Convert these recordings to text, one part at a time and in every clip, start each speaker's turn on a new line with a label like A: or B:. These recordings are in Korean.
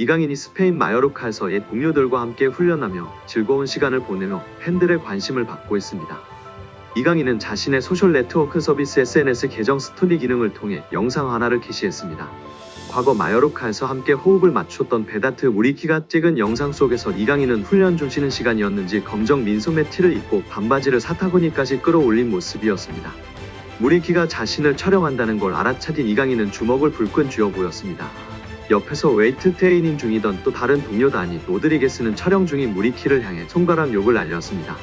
A: 이강인이 스페인 마요르카에서 옛 동료들과 함께 훈련하며 즐거운 시간을 보내며 팬들의 관심을 받고 있습니다. 이강인은 자신의 소셜 네트워크 서비스 SNS 계정 스토리 기능을 통해 영상 하나를 게시했습니다. 과거 마요르카에서 함께 호흡을 맞췄던 베다트 우리키가 찍은 영상 속에서 이강인은 훈련 중 쉬는 시간이었는지 검정 민소매 티를 입고 반바지를 사타구니까지 끌어올린 모습이었습니다. 무리키가 자신을 촬영한다는 걸 알아차린 이강인은 주먹을 불끈 쥐어 보였습니다. 옆에서 웨이트 트레이닝 중이던 또 다른 동료도 아닌 로드리게스는 촬영 중인 무리키를 향해 손가락 욕을 날렸습니다.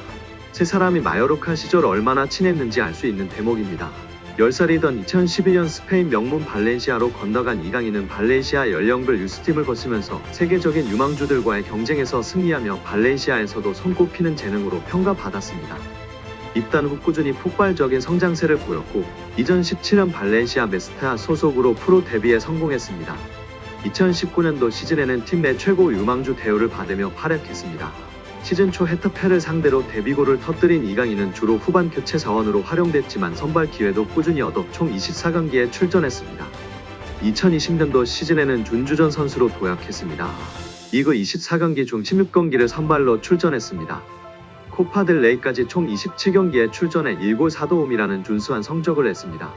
A: 세 사람이 마요르카 시절 얼마나 친했는지 알 수 있는 대목입니다. 10살이던 2012년 스페인 명문 발렌시아로 건너간 이강인은 발렌시아 연령별 유스팀을 거치면서 세계적인 유망주들과의 경쟁에서 승리하며 발렌시아에서도 손꼽히는 재능으로 평가받았습니다. 입단 후 꾸준히 폭발적인 성장세를 보였고 2017년 발렌시아 메스타 소속으로 프로 데뷔에 성공했습니다. 2019년도 시즌에는 팀 내 최고 유망주 대우를 받으며 활약했습니다. 시즌 초 헤터페를 상대로 데뷔골을 터뜨린 이강인은 주로 후반 교체 자원으로 활용됐지만 선발 기회도 꾸준히 얻어 총 24경기에 출전했습니다. 2020년도 시즌에는 준주전 선수로 도약했습니다. 리그 24경기 중 16경기를 선발로 출전했습니다. 코파델 레이까지 총 27경기에 출전해 1골 4도움이라는 준수한 성적을 냈습니다.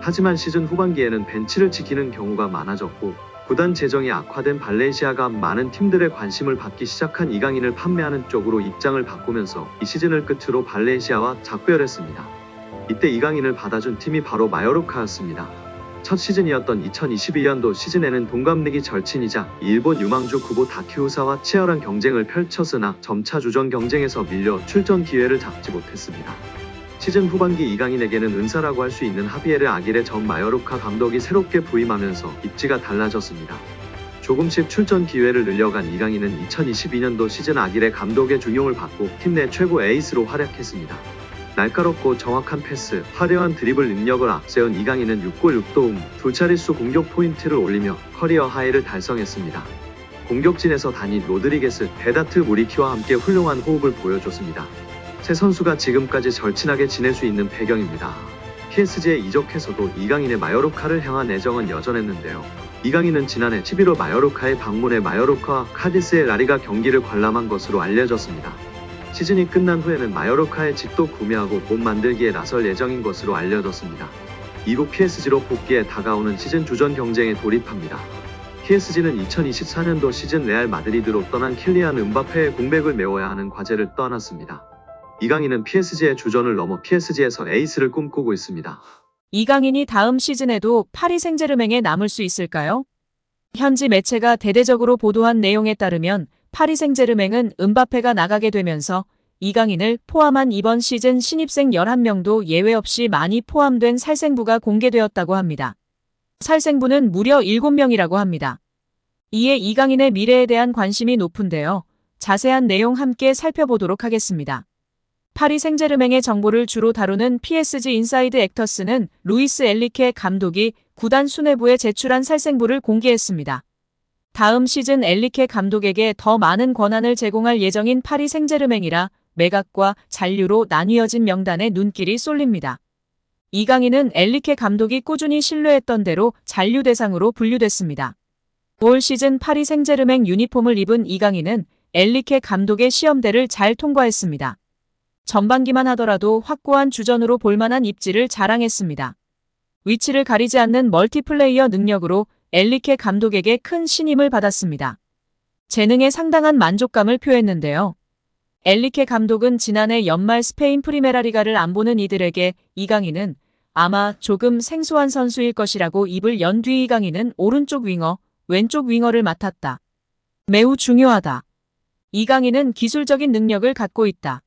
A: 하지만 시즌 후반기에는 벤치를 지키는 경우가 많아졌고 구단 재정이 악화된 발렌시아가 많은 팀들의 관심을 받기 시작한 이강인을 판매하는 쪽으로 입장을 바꾸면서 이 시즌을 끝으로 발렌시아와 작별했습니다. 이때 이강인을 받아준 팀이 바로 마요르카였습니다. 첫 시즌이었던 2022년도 시즌에는 동갑내기 절친이자 일본 유망주 구보 다키우사와 치열한 경쟁을 펼쳤으나 점차 주전 경쟁에서 밀려 출전 기회를 잡지 못했습니다. 시즌 후반기 이강인에게는 은사라고 할 수 있는 하비에르 아길의 전 마요르카 감독이 새롭게 부임하면서 입지가 달라졌습니다. 조금씩 출전 기회를 늘려간 이강인은 2022년도 시즌 아길의 감독의 중용을 받고 팀 내 최고 에이스로 활약했습니다. 날카롭고 정확한 패스, 화려한 드리블 능력을 앞세운 이강인은 6골 6도움, 두 차례수 공격 포인트를 올리며 커리어 하이를 달성했습니다. 공격진에서 단인 로드리게스, 베다트 무리키와 함께 훌륭한 호흡을 보여줬습니다. 세 선수가 지금까지 절친하게 지낼 수 있는 배경입니다. PSG에 이적해서도 이강인의 마요르카를 향한 애정은 여전했는데요. 이강인은 지난해 11월 마요르카에 방문해 마요르카와 카디스의 라리가 경기를 관람한 것으로 알려졌습니다. 시즌이 끝난 후에는 마요르카의 집도 구매하고 몸 만들기에 나설 예정인 것으로 알려졌습니다. 이후 PSG로 복귀해 다가오는 시즌 주전 경쟁에 돌입합니다. PSG는 2024년도 시즌 레알 마드리드로 떠난 킬리안 음바페의 공백을 메워야 하는 과제를 떠안았습니다. 이강인은 PSG의 주전을 넘어 PSG에서 에이스를 꿈꾸고 있습니다.
B: 이강인이 다음 시즌에도 파리 생제르맹에 남을 수 있을까요? 현지 매체가 대대적으로 보도한 내용에 따르면 파리 생제르맹은 은바페가 나가게 되면서 이강인을 포함한 이번 시즌 신입생 11명도 예외 없이 많이 포함된 살생부가 공개되었다고 합니다. 살생부는 무려 7명이라고 합니다. 이에 이강인의 미래에 대한 관심이 높은데요. 자세한 내용 함께 살펴보도록 하겠습니다. 파리 생제르맹의 정보를 주로 다루는 PSG 인사이드 액터스는 루이스 엘리케 감독이 구단 수뇌부에 제출한 살생부를 공개했습니다. 다음 시즌 엘리케 감독에게 더 많은 권한을 제공할 예정인 파리 생제르맹이라 매각과 잔류로 나뉘어진 명단에 눈길이 쏠립니다. 이강인은 엘리케 감독이 꾸준히 신뢰했던 대로 잔류 대상으로 분류됐습니다. 올 시즌 파리 생제르맹 유니폼을 입은 이강인은 엘리케 감독의 시험대를 잘 통과했습니다. 전반기만 하더라도 확고한 주전으로 볼만한 입지를 자랑했습니다. 위치를 가리지 않는 멀티플레이어 능력으로 엘리케 감독에게 큰 신임을 받았습니다. 재능에 상당한 만족감을 표했는데요. 엘리케 감독은 지난해 연말 스페인 프리메라리가를 안 보는 이들에게 이강인은 아마 조금 생소한 선수일 것이라고 입을 연 뒤 이강인은 오른쪽 윙어, 왼쪽 윙어를 맡았다. 매우 중요하다. 이강인은 기술적인 능력을 갖고 있다.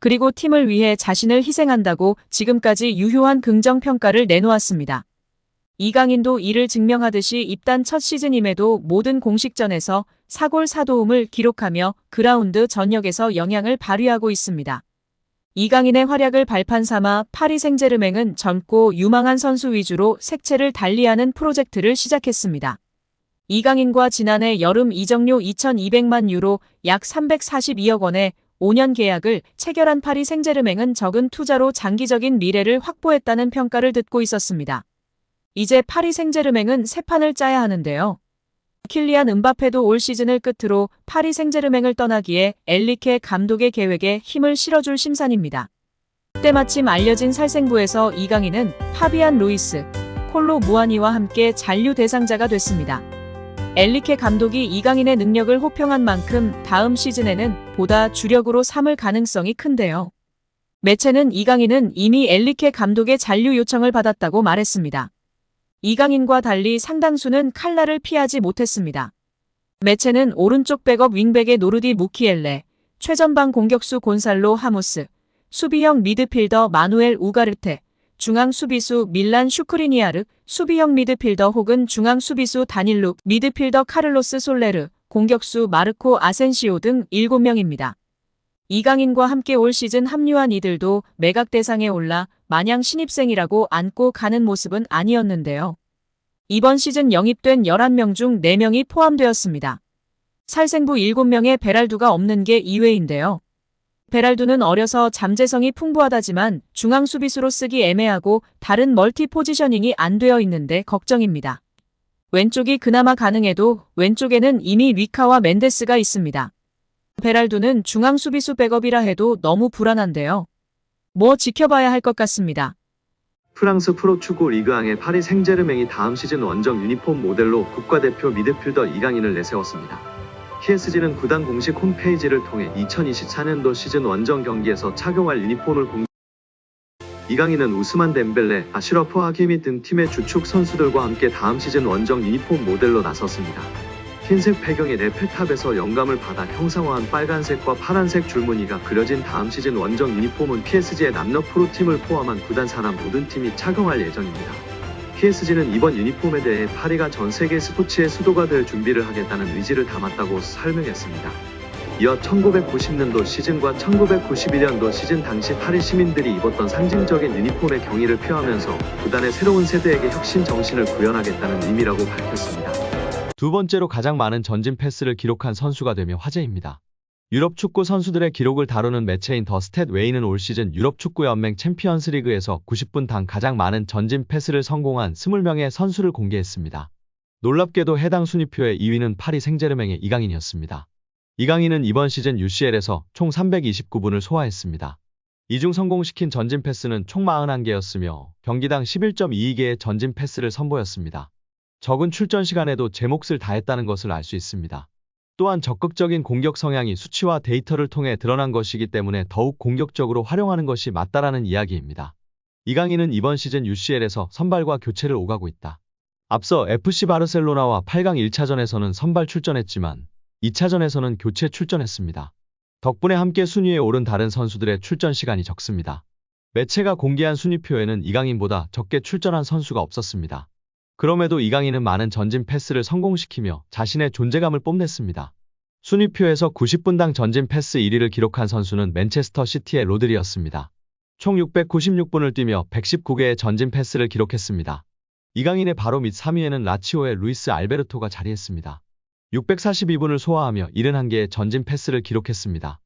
B: 그리고 팀을 위해 자신을 희생한다고 지금까지 유효한 긍정평가를 내놓았습니다. 이강인도 이를 증명하듯이 입단 첫 시즌임에도 모든 공식전에서 4골 4도움을 기록하며 그라운드 전역에서 영향을 발휘하고 있습니다. 이강인의 활약을 발판 삼아 파리 생제르맹은 젊고 유망한 선수 위주로 색채를 달리하는 프로젝트를 시작했습니다. 이강인과 지난해 여름 이적료 2,200만 유로 약 342억 원의 5년 계약을 체결한 파리 생제르맹은 적은 투자로 장기적인 미래를 확보했다는 평가를 듣고 있었습니다. 이제 파리 생제르맹은 새 판을 짜야 하는데요. 킬리안 은바페도 올 시즌을 끝으로 파리 생제르맹을 떠나기에 엘리케 감독의 계획에 힘을 실어줄 심산입니다. 때 마침 알려진 살생부에서 이강인은 파비안 루이스, 콜로 무아니와 함께 잔류 대상자가 됐습니다. 엘리케 감독이 이강인의 능력을 호평한 만큼 다음 시즌에는 보다 주력으로 삼을 가능성이 큰데요. 매체는 이강인은 이미 엘리케 감독의 잔류 요청을 받았다고 말했습니다. 이강인과 달리 상당수는 칼날을 피하지 못했습니다. 매체는 오른쪽 백업 윙백의 노르디 무키엘레, 최전방 공격수 곤살로 하무스, 수비형 미드필더 마누엘 우가르테, 중앙 수비수 밀란 슈크리니아르, 수비형 미드필더 혹은 중앙 수비수 다닐룩, 미드필더 카를로스 솔레르, 공격수 마르코 아센시오 등 7명입니다. 이강인과 함께 올 시즌 합류한 이들도 매각 대상에 올라 마냥 신입생이라고 안고 가는 모습은 아니었는데요. 이번 시즌 영입된 11명 중 4명이 포함되었습니다. 살생부 7명의 베랄두가 없는 게 이외인데요. 베랄두는 어려서 잠재성이 풍부하다지만 중앙 수비수로 쓰기 애매하고 다른 멀티 포지셔닝이 안 되어 있는데 걱정입니다. 왼쪽이 그나마 가능해도 왼쪽에는 이미 위카와 멘데스가 있습니다. 베랄두는 중앙 수비수 백업이라 해도 너무 불안한데요. 뭐 지켜봐야 할 것 같습니다.
C: 프랑스 프로축구 리그앙의 파리 생제르맹이 다음 시즌 원정 유니폼 모델로 국가대표 미드필더 이강인을 내세웠습니다. PSG는 구단 공식 홈페이지를 통해 2024년도 시즌 원정 경기에서 착용할 유니폼을 공개 이강인은 우스만 덴벨레, 아시러프 하키미 등 팀의 주축 선수들과 함께 다음 시즌 원정 유니폼 모델로 나섰습니다. 흰색 배경의 네펠탑에서 영감을 받아 형상화한 빨간색과 파란색 줄무늬가 그려진 다음 시즌 원정 유니폼은 PSG의 남녀 프로팀을 포함한 구단 산하 모든 팀이 착용할 예정입니다. PSG는 이번 유니폼에 대해 파리가 전 세계 스포츠의 수도가 될 준비를 하겠다는 의지를 담았다고 설명했습니다. 이어 1990년도 시즌과 1991년도 시즌 당시 파리 시민들이 입었던 상징적인 유니폼의 경의를 표하면서 구단의 새로운 세대에게 혁신 정신을 구현하겠다는 의미라고 밝혔습니다.
A: 두 번째로 가장 많은 전진 패스를 기록한 선수가 되며 화제입니다. 유럽 축구 선수들의 기록을 다루는 매체인 더 스탯 웨이는 올 시즌 유럽 축구 연맹 챔피언스 리그에서 90분당 가장 많은 전진 패스를 성공한 20명의 선수를 공개했습니다. 놀랍게도 해당 순위표의 2위는 파리 생제르맹의 이강인이었습니다. 이강인은 이번 시즌 UCL에서 총 329분을 소화했습니다. 이중 성공시킨 전진 패스는 총 41개였으며 경기당 11.22개의 전진 패스를 선보였습니다. 적은 출전 시간에도 제 몫을 다했다는 것을 알 수 있습니다. 또한 적극적인 공격 성향이 수치와 데이터를 통해 드러난 것이기 때문에 더욱 공격적으로 활용하는 것이 맞다라는 이야기입니다. 이강인은 이번 시즌 UCL에서 선발과 교체를 오가고 있다. 앞서 FC 바르셀로나와 8강 1차전에서는 선발 출전했지만 2차전에서는 교체 출전했습니다. 덕분에 함께 순위에 오른 다른 선수들의 출전 시간이 적습니다. 매체가 공개한 순위표에는 이강인보다 적게 출전한 선수가 없었습니다. 그럼에도 이강인은 많은 전진 패스를 성공시키며 자신의 존재감을 뽐냈습니다. 순위표에서 90분당 전진 패스 1위를 기록한 선수는 맨체스터 시티의 로드리였습니다. 총 696분을 뛰며 119개의 전진 패스를 기록했습니다. 이강인의 바로 밑 3위에는 라치오의 루이스 알베르토가 자리했습니다. 642분을 소화하며 71개의 전진 패스를 기록했습니다.